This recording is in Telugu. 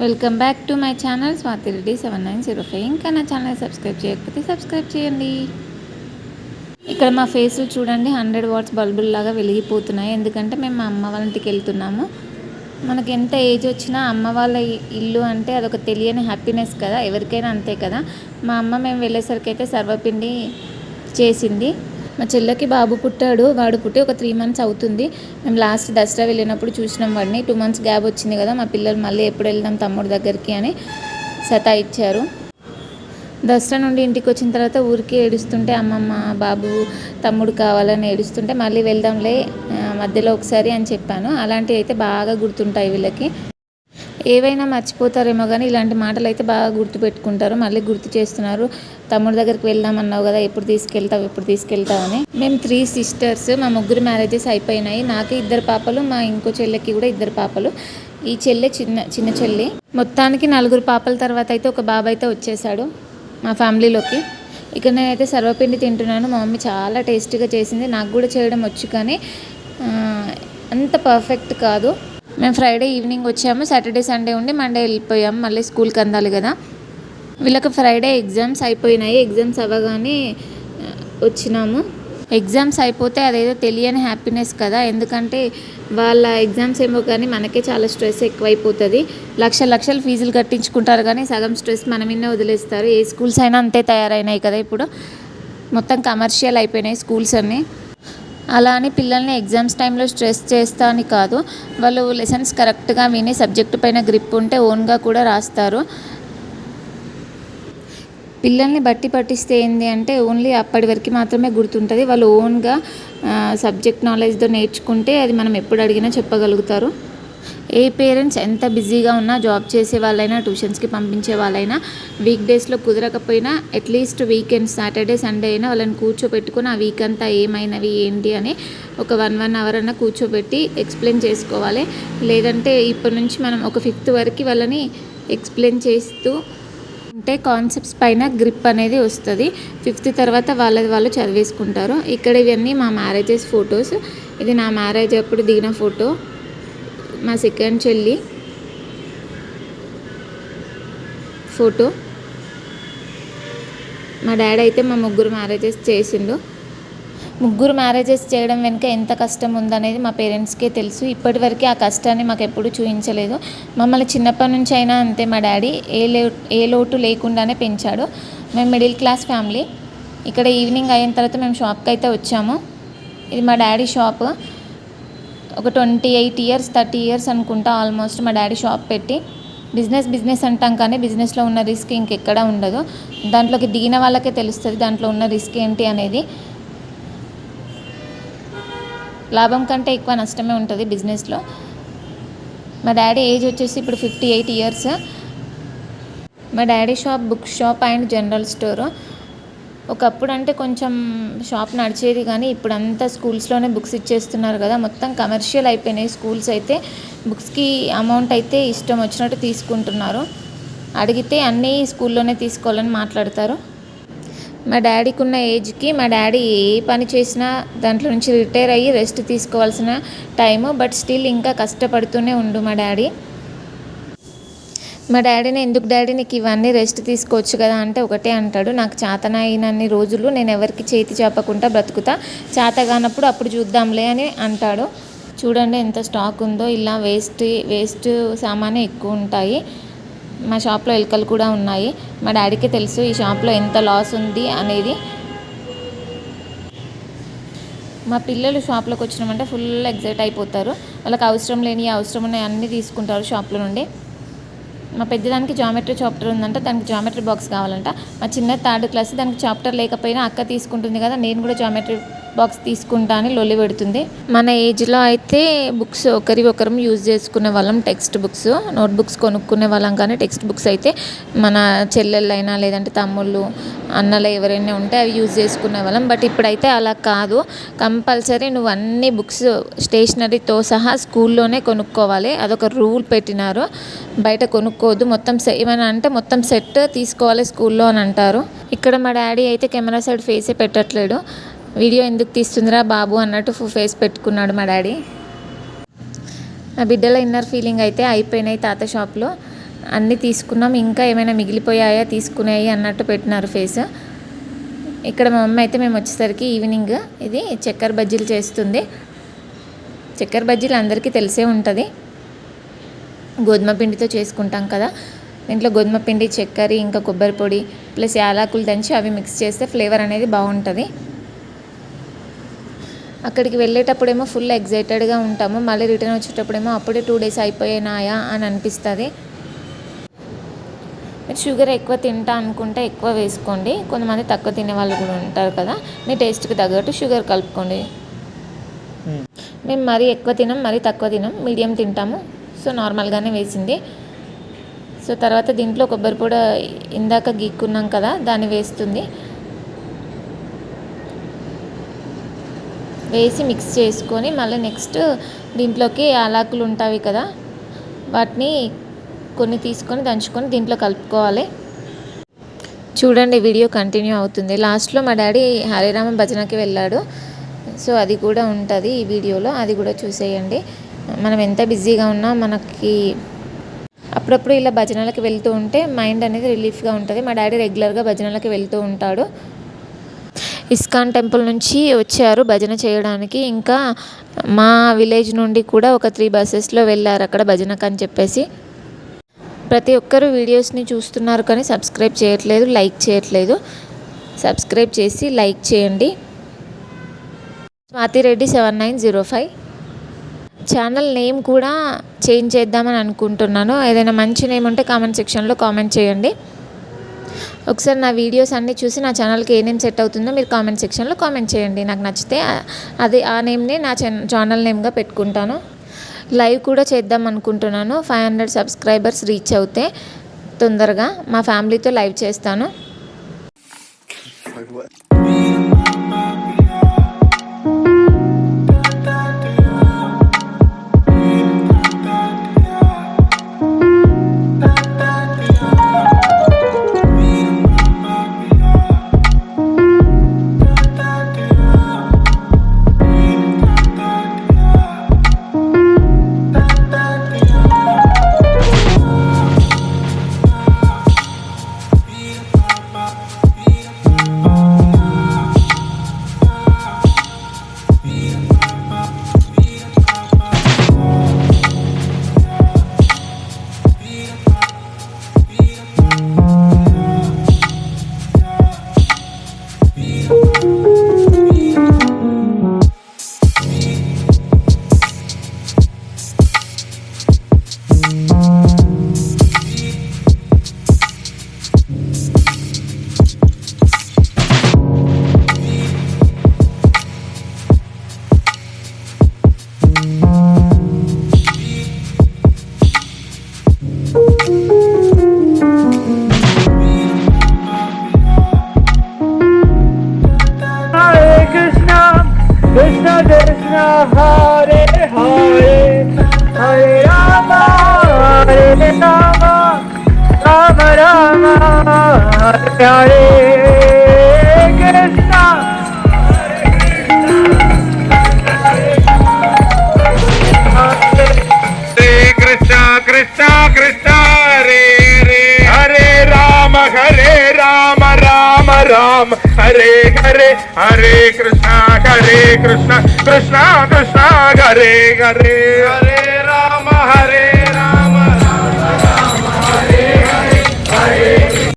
Welcome back to my channel Swathi Reddy seven nine zero five. ఇంకా నా ఛానల్ సబ్స్క్రైబ్ చేయకపోతే సబ్స్క్రైబ్ చేయండి. ఇక్కడ మా ఫేస్ చూడండి హండ్రెడ్ వాట్స్ బల్బుల్లాగా వెలిగిపోతున్నాయి. ఎందుకంటే మేము మా అమ్మ వాళ్ళ ఇంటికి వెళ్తున్నాము. మనకి ఎంత ఏజ్ వచ్చినా అమ్మ వాళ్ళ ఇల్లు అంటే అదొక తెలియని హ్యాపీనెస్ కదా. ఎవరికైనా అంతే కదా. మా అమ్మ మేము వెళ్ళేసరికి అయితే సర్వపిండి చేసింది. మా చెల్లెకి బాబు పుట్టాడు వాడు పుట్టి ఒక త్రీ మంత్స్ అవుతుంది. మేము లాస్ట్ దసరా వెళ్ళినప్పుడు చూసినాం వాడిని. టూ మంత్స్ గ్యాప్ వచ్చింది కదా మా పిల్లలు మళ్ళీ ఎప్పుడు వెళ్దాం తమ్ముడు దగ్గరికి అని సతాయిచ్చారు దసరా నుండి ఇంటికి వచ్చిన తర్వాత ఊరికి ఏడుస్తుంటే అమ్మమ్మ బాబు తమ్ముడు కావాలని ఏడుస్తుంటే మళ్ళీ వెళ్దాంలే మధ్యలో ఒకసారి అని చెప్పాను. అలాంటివి అయితే బాగా గుర్తుంటాయి వీళ్ళకి. ఏవైనా మర్చిపోతారేమో కానీ ఇలాంటి మాటలు అయితే బాగా గుర్తుపెట్టుకుంటారు. మళ్ళీ గుర్తు చేస్తున్నారు. తమ్ముడి దగ్గరికి వెళ్దాం అన్నావు కదా ఎప్పుడు తీసుకెళ్తావు ఎప్పుడు తీసుకెళ్తావు అని. మేము త్రీ సిస్టర్స్ మా ముగ్గురు మ్యారేజెస్ అయిపోయినాయి. నాకు ఇద్దరు పాపలు మా ఇంకో చెల్లెకి కూడా ఇద్దరు పాపలు. ఈ చెల్లె చిన్న చిన్న చెల్లి. మొత్తానికి నలుగురు పాపల తర్వాత అయితే ఒక బాబు అయితే వచ్చేసాడు మా ఫ్యామిలీలోకి ఇక్కడ నేనైతే సర్వపిండి తింటున్నాను. మా మమ్మీ చాలా టేస్టీగా చేసింది. నాకు కూడా చేయడం వచ్చు కానీ అంత పర్ఫెక్ట్ కాదు. మేము ఫ్రైడే ఈవినింగ్ వచ్చాము సాటర్డే సండే ఉండి మండే వెళ్ళిపోయాము మళ్ళీ స్కూల్కి అందాలి కదా. వీళ్ళకి ఫ్రైడే ఎగ్జామ్స్ అయిపోయినాయి ఎగ్జామ్స్ అవ్వగానే వచ్చినాము. ఎగ్జామ్స్ అయిపోతే అదేదో తెలియని హ్యాపీనెస్ కదా ఎందుకంటే వాళ్ళ ఎగ్జామ్స్ ఏమో కానీ మనకే చాలా స్ట్రెస్ ఎక్కువైపోతుంది. లక్ష లక్షలు ఫీజులు కట్టించుకుంటారు కానీ సగం స్ట్రెస్ మన మీదనే వదిలేస్తారు. ఏ స్కూల్స్ అయినా అంతే తయారైనాయి కదా ఇప్పుడు. మొత్తం కమర్షియల్ అయిపోయినాయి స్కూల్స్ అన్నీ. అలా అని పిల్లల్ని ఎగ్జామ్స్ టైంలో స్ట్రెస్ చేస్తా అని కాదు. వాళ్ళు లెసన్స్ కరెక్ట్గా విని సబ్జెక్టు పైన గ్రిప్ ఉంటే ఓన్గా కూడా రాస్తారు. పిల్లల్ని బట్టి పట్టిస్తే ఏంది అంటే ఓన్లీ అప్పటి వరకు మాత్రమే గుర్తుంటుంది. వాళ్ళు ఓన్గా సబ్జెక్ట్ నాలెడ్జ్తో నేర్చుకుంటే అది మనం ఎప్పుడు అడిగినా చెప్పగలుగుతారు. ఏ పేరెంట్స్ ఎంత బిజీగా ఉన్నా జాబ్ చేసే వాళ్ళైనా ట్యూషన్స్కి పంపించే వాళ్ళైనా వీక్ డేస్లో కుదరకపోయినా at least weekend Saturday Sunday అయినా వాళ్ళని కూర్చోబెట్టుకుని ఆ వీక్ అంతా ఏమైనవి ఏంటి అని ఒక వన్ వన్ అవర్ అన్న కూర్చోబెట్టి ఎక్స్ప్లెయిన్ చేసుకోవాలి. లేదంటే ఇప్పటి నుంచి మనం ఒక ఫిఫ్త్ వరకు వాళ్ళని ఎక్స్ప్లెయిన్ చేస్తూ అంటే కాన్సెప్ట్స్ పైన గ్రిప్ అనేది వస్తుంది. ఫిఫ్త్ తర్వాత వాళ్ళది వాళ్ళు చదివేసుకుంటారు. ఇక్కడ ఇవన్నీ మా మ్యారేజెస్ ఫొటోస్. ఇది నా మ్యారేజ్ అప్పుడు దిగిన ఫోటో. మా సెకండ్ చెల్లి ఫోటో. మా డాడీ అయితే మా ముగ్గురు మ్యారేజెస్ చేసిండు. ముగ్గురు మ్యారేజెస్ చేయడం వెనుక ఎంత కష్టం ఉందనేది మా పేరెంట్స్కే తెలుసు. ఇప్పటివరకు ఆ కష్టాన్ని మాకు ఎప్పుడు చూపించలేదు. మమ్మల్ని చిన్నప్పటి నుంచి అయినా అంతే మా డాడీ. ఏ లో ఏ లోటు లేకుండానే పెంచాడు. మేము మిడిల్ క్లాస్ ఫ్యామిలీ. ఇక్కడ ఈవినింగ్ అయిన తర్వాత మేము షాప్కి అయితే వచ్చాము. ఇది మా డాడీ షాప్. ఒక twenty eight years thirty years అనుకుంటా ఆల్మోస్ట్ మా డాడీ షాప్ పెట్టి బిజినెస్ బిజినెస్ అంటాం కానీ బిజినెస్లో ఉన్న రిస్క్ ఇంకెక్కడా ఉండదు. దాంట్లోకి దిగిన వాళ్ళకే తెలుస్తుంది దాంట్లో ఉన్న రిస్క్ ఏంటి అనేది. లాభం కంటే ఎక్కువ నష్టమే ఉంటుంది బిజినెస్లో. మా డాడీ ఏజ్ వచ్చేసి ఇప్పుడు ఫిఫ్టీ ఎయిట్ ఇయర్స్. మా daddy shop book shop and general store. ఒకప్పుడు అంటే కొంచెం షాప్ నడిచేది కానీ ఇప్పుడు అంతా స్కూల్స్లోనే బుక్స్ ఇచ్చేస్తున్నారు కదా. మొత్తం కమర్షియల్ అయిపోయినాయి స్కూల్స్ అయితే. బుక్స్కి అమౌంట్ అయితే ఇష్టం వచ్చినట్టు తీసుకుంటున్నారు. అడిగితే అన్నీ స్కూల్లోనే తీసుకోవాలని మాట్లాడతారు. మా డాడీకి ఉన్న ఏజ్కి మా డాడీ ఏ పని చేసినా దాంట్లో నుంచి రిటైర్ అయ్యి రెస్ట్ తీసుకోవాల్సిన టైము బట్ స్టిల్ ఇంకా కష్టపడుతూనే ఉండు మా డాడీ. మా డాడీని ఎందుకు డాడీ నీకు ఇవన్నీ రెస్ట్ తీసుకోవచ్చు కదా అంటే ఒకటే అంటాడు. నాకు చేతనైనన్ని రోజులు నేను ఎవరికి చేతి చేపకుండా బ్రతుకుతా. చేత కానప్పుడు అప్పుడు చూద్దాంలే అని అంటాడు. చూడండి ఎంత స్టాక్ ఉందో. ఇలా వేస్ట్ వేస్ట్ సామానే ఎక్కువ ఉంటాయి. మా షాప్లో ఎలుకలు కూడా ఉన్నాయి. మా డాడీకి తెలుసు ఈ షాప్లో ఎంత లాస్ ఉంది అనేది. మా పిల్లలు షాప్లోకి వచ్చినామంటే ఫుల్ ఎగ్జైట్ అయిపోతారు. వాళ్ళకి అవసరం లేని అవసరం ఉన్నాయి అన్నీ తీసుకుంటారు షాప్లో నుండి. మా పెద్దదానికి జామెట్రీ చాప్టర్ ఉందంట దానికి జామెట్రీ బాక్స్ కావాలంట. మా చిన్న థర్డ్ క్లాస్ దానికి చాప్టర్ లేకపోయినా అక్క తీసుకుంటుంది కదా నేను కూడా జామెట్రీ బాక్స్ తీసుకుంటా అని లొల్లి పెడుతుంది. మన ఏజ్లో అయితే బుక్స్ ఒకరి ఒకరం యూజ్ చేసుకునే వాళ్ళం టెక్స్ట్ బుక్స్ నోట్బుక్స్ కొనుక్కునే వాళ్ళం కానీ టెక్స్ట్ బుక్స్ అయితే మన చెల్లెళ్ళైనా లేదంటే తమ్ముళ్ళు అన్నలు ఎవరైనా ఉంటే అవి యూజ్ చేసుకునే వాళ్ళం. బట్ ఇప్పుడైతే అలా కాదు. కంపల్సరీ నువ్వు అన్ని బుక్స్ స్టేషనరీతో సహా స్కూల్లోనే కొనుక్కోవాలి. అదొక రూల్ పెట్టినారు. బయట కొనుక్కోవద్దు. మొత్తం సె ఏమైనా అంటే మొత్తం సెట్ తీసుకోవాలి స్కూల్లో అని అంటారు. ఇక్కడ మా డాడీ అయితే కెమెరా సైడ్ ఫేసే పెట్టట్లేడు. వీడియో ఎందుకు తీస్తుందిరా బాబు అన్నట్టు ఫేస్ పెట్టుకున్నాడు మా డాడీ. నా బిడ్డల ఇన్నర్ ఫీలింగ్ అయితే అయిపోయినాయి తాత షాప్లో. అన్నీ తీసుకున్నాం ఇంకా ఏమైనా మిగిలిపోయాయా తీసుకున్నాయి అన్నట్టు పెట్టినారు ఫేస్ ఇక్కడ మా మమ్మీ అయితే మేము వచ్చేసరికి ఈవినింగ్ ఇది చక్కెర బజ్జీలు చేస్తుంది. చక్కెర బజ్జీలు అందరికీ తెలిసే ఉంటుంది. గోధుమ పిండితో చేసుకుంటాం కదా. దీంట్లో గోధుమ పిండి చక్కెర ఇంకా కొబ్బరి పొడి ప్లస్ యాలకులు దంచి అవి మిక్స్ చేస్తే ఫ్లేవర్ అనేది బాగుంటుంది. అక్కడికి వెళ్ళేటప్పుడేమో ఫుల్ ఎగ్జైటెడ్గా ఉంటాము. మళ్ళీ రిటర్న్ వచ్చేటప్పుడేమో అప్పుడే టూ డేస్ అయిపోయినాయా అని అనిపిస్తుంది. మీరు షుగర్ ఎక్కువ తింటా అనుకుంటే ఎక్కువ వేసుకోండి. కొంతమంది తక్కువ తినే వాళ్ళు కూడా ఉంటారు కదా. మీ టేస్ట్కి తగ్గట్టు షుగర్ కలుపుకోండి. మేము మరీ ఎక్కువ తినం మరీ తక్కువ తినం మీడియం తింటాము. సో నార్మల్గానే వేసింది. సో తర్వాత దీంట్లో కొబ్బరి పొడి ఇందాక గీక్కున్నాం కదా దాన్ని వేస్తుంది. వేసి మిక్స్ చేసుకొని మళ్ళీ నెక్స్ట్ దీంట్లోకి యాలకులు ఉంటాయి కదా వాటిని కొన్ని తీసుకొని దంచుకొని దీంట్లో కలుపుకోవాలి. చూడండి వీడియో కంటిన్యూ అవుతుంది. లాస్ట్లో మా డాడీ హరిరామ భజనకి వెళ్ళాడు. సో అది కూడా ఉంటుంది ఈ వీడియోలో అది కూడా చూసేయండి. మనం ఎంత బిజీగా ఉన్నా మనకి అప్పుడప్పుడు ఇలా భజనలకు వెళ్తూ ఉంటే మైండ్ అనేది రిలీఫ్గా ఉంటుంది. మా డాడీ రెగ్యులర్గా భజనలకు వెళ్తూ ఉంటాడు. ఇస్కాన్ టెంపుల్ నుంచి వచ్చారు భజన చేయడానికి. ఇంకా మా విలేజ్ నుండి కూడా ఒక త్రీ బస్సెస్లో వెళ్ళారు అక్కడ భజనకు అని చెప్పేసి. ప్రతి ఒక్కరు వీడియోస్ని చూస్తున్నారు కానీ సబ్స్క్రైబ్ చేయట్లేదు లైక్ చేయట్లేదు. సబ్స్క్రైబ్ చేసి లైక్ చేయండి. Swathi Reddy seven nine zero five. Channel name కూడా చేంజ్ చేద్దామని అనుకుంటున్నాను. ఏదైనా మంచి నేమ్ ఉంటే కామెంట్ సెక్షన్లో కామెంట్ చేయండి. ఒకసారి నా వీడియోస్ అన్నీ చూసి నా ఛానల్కి ఏ నేమ్ సెట్ అవుతుందో మీరు కామెంట్ సెక్షన్లో కామెంట్ చేయండి. నాకు నచ్చితే అది ఆ నేమ్ని నా ఛానల్ నేమ్గా పెట్టుకుంటాను. లైవ్ కూడా చేద్దాం అనుకుంటున్నాను. ఫైవ్ హండ్రెడ్ సబ్స్క్రైబర్స్ రీచ్ అవుతే తొందరగా మా ఫ్యామిలీతో లైవ్ చేస్తాను. Krishna. हरे कृष्णा कृष्णा कृष्णा हरे हरे हरे राम हरे राम राम राम हरे हरे हरे कृष्णा हरे कृष्णा कृष्णा कृष्णा हरे हरे हरे राम, हरे